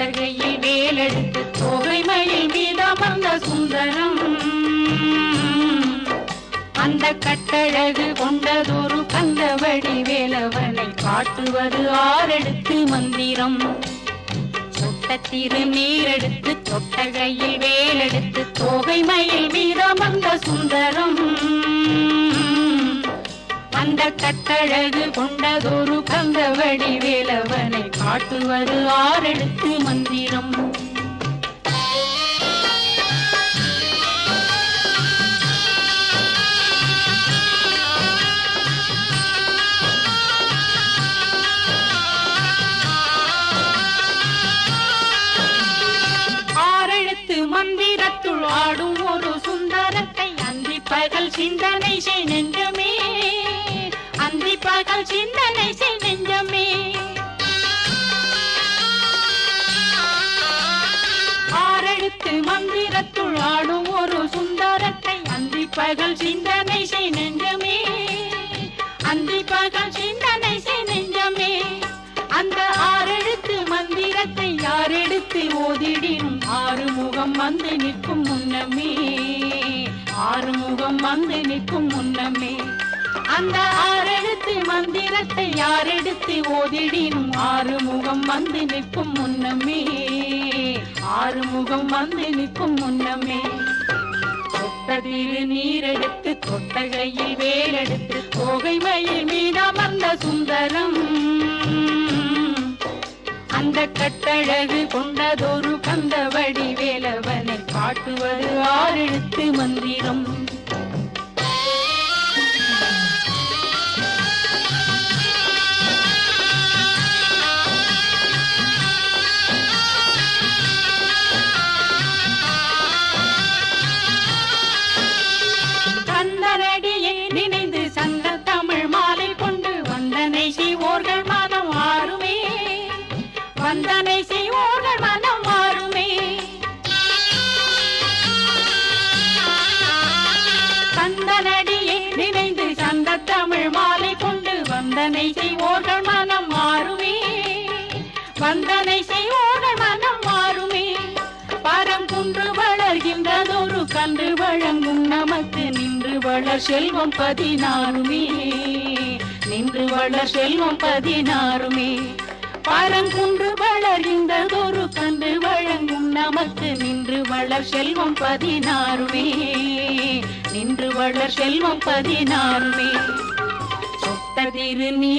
மேலெடுத்து வேலெடுத்து தொகைமையில் மீதமர்ந்த சுந்தரம். அந்த கட்டழகு கொண்டதொரு கந்தவடி வேலவனை காட்டுவது ஆறெடுத்து மந்திரம். சொட்டத்திரு நீரெடுத்து தொட்ட கொண்ட கட்டழகு கொண்டதொரு கந்தவடி வேலவனை காட்டுவது ஆறெடுத்து மந்திரம். ஆறெழுத்து மந்திரத்துள் ஆடும் ஒரு சுந்தரத்தை அந்தி பகல் சிந்தனை செய் நெஞ்சமே. நன்றி பகல் சிந்தனை செய் நெஞ்சமே. ஆறெழுத்து மந்திரத்துள் ஆடும் ஒரு சுந்தரத்தை அந்தி பகல் சிந்தனை செய் நெஞ்சமே. அந்தி பகல் சிந்தனை செய் நெஞ்சமே. அந்த ஆறெழுத்து மந்திரத்தை யார் எடுத்து ஓதிடினும் ஆறு முகம் வந்து நிற்கும் முன்னமே. ஆறுமுகம் வந்து நிற்கும் முன்னமே. அந்த ஆறெழுத்து மந்திரத்தை யார் எடுத்து ஓதிடினும்? ஆறு முகம் வந்து நிற்கும் முன்னமே ஆறு முகம் வந்து நிற்கும் முன்னமே. தொட்டதில் நீரெடுத்து தொட்டகையில் வேலெடுத்து கோகைமையில் மயில் மீதமர்ந்த சுந்தரம். அந்த கட்டழகு கொண்டதொரு கந்த வேலவனை காட்டுவது ஆறெழுத்து மந்திரம். வந்தனை செய்வோர்கள் மனம் மாறுமே. கந்தனடியை நினைந்து சந்த தமிழ் மாலை கொண்டு வந்தனை செய்வோர்கள் மனம் மாறுமே. வந்தனை செய்வோர்கள் மனம் மாறுமே. பரங்குன்று வளர்கின்றதொரு கன்று வழங்கும் நமக்கு நின்று வளர் செல்வம் பதினாறுமே. நின்று வளர் செல்வம் பதினாறுமே. பரங்குன்று வளர்கின்றதொரு கன்று வழங்கும் நமக்கு நின்று வளர் செல்வம் பதினாறுமே. நின்று வளர் செல்வம் பதினாறுமே. சொட்டதிரு நீ